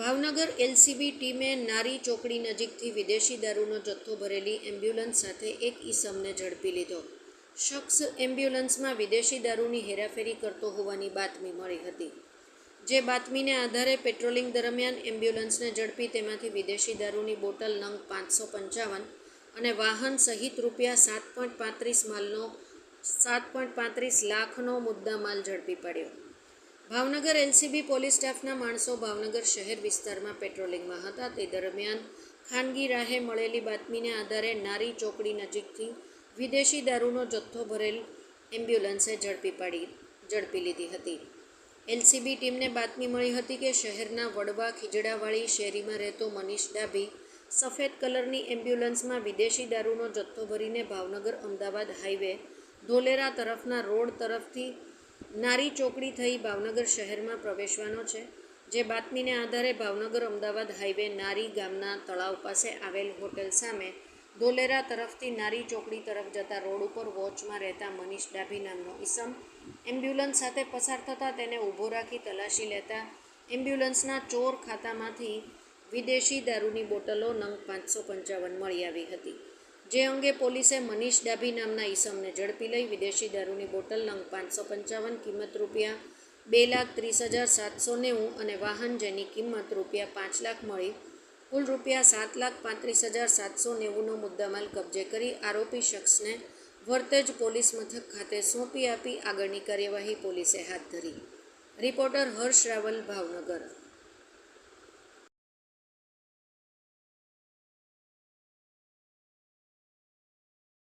Bhavnagar LCB ટીમે નારી ચોકડી નજીકથી વિદેશી દારૂનો જથ્થો ભરેલી એમ્બ્યુલન્સ સાથે એક ઈસમને ઝડપી લીધો. શખ્સ એમ્બ્યુલન્સમાં વિદેશી દારૂની હેરાફેરી કરતો હોવાની બાતમી મળી હતી. જે બાતમીને આધારે પેટ્રોલિંગ દરમિયાન એમ્બ્યુલન્સને ઝડપી તેમાંથી વિદેશી દારૂની બોટલ નંગ પાંચસો પંચાવન અને વાહન સહિત રૂપિયા સાત પોઈન્ટ પાંત્રીસ માલનો સાત પોઈન્ટ પાંત્રીસ લાખનો મુદ્દા માલ ઝડપી પાડ્યો. ભાવનગર એલસીબી પોલીસ સ્ટાફના માણસો ભાવનગર શહેર વિસ્તારમાં પેટ્રોલિંગમાં હતા. તે દરમિયાન ખાનગી રાહે મળેલી બાતમીને આધારે નારી ચોકડી નજીકથી વિદેશી દારૂનો જથ્થો ભરેલ એમ્બ્યુલન્સે ઝડપી પાડી, ઝડપી લીધી હતી. એલસીબી ટીમને બાતમી મળી હતી કે શહેરના વડવા ખીજડાવાળી શેરીમાં રહેતો મનીષ ડાભી સફેદ કલરની એમ્બ્યુલન્સમાં વિદેશી દારૂનો જથ્થો ભરીને ભાવનગર અમદાવાદ હાઈવે ધોલેરા તરફના રોડ તરફથી નારી ચોકડી થઈ ભાવનગર શહેરમાં પ્રવેશવાનો છે, જે બાતમીને આધારે ભાવનગર અમદાવાદ હાઈવે નારી ગામના તળાવ પાસે આવેલ હોટેલ સામે ધોલેરા તરફથી નારી ચોકડી તરફ જતા રોડ ઉપર વોચમાં રહેતા મનીષ ડાભી નામનો ઈસમ એમ્બ્યુલન્સ સાથે પસાર થતાં તેને ઊભો રાખી તલાશી લેતા એમ્બ્યુલન્સના ચોર ખાતામાંથી વિદેશી દારૂની બોટલો નંગ પાંચસો પંચાવન મળી આવી હતી. જે અંગે પોલીસે મનીષ ડાભી નામના ઈસમને ઝડપી લઈ વિદેશી દારૂની બોટલ નંગ પાંચસો પંચાવન કિંમત રૂપિયા બે લાખ ત્રીસ હજાર સાતસો નેવું અને વાહન જેની કિંમત રૂપિયા પાંચ લાખ મળી. કુલ રૂપિયા સાત લાખ પાંત્રીસ હજાર સાતસો નેવુંનો મુદ્દામાલ કબજે કરી આરોપી શખ્સને વરતેજ પોલીસ મથક ખાતે સોંપી આપી આગળની કાર્યવાહી પોલીસે હાથ ધરી. રિપોર્ટર હર્ષ રાવલ, ભાવનગર.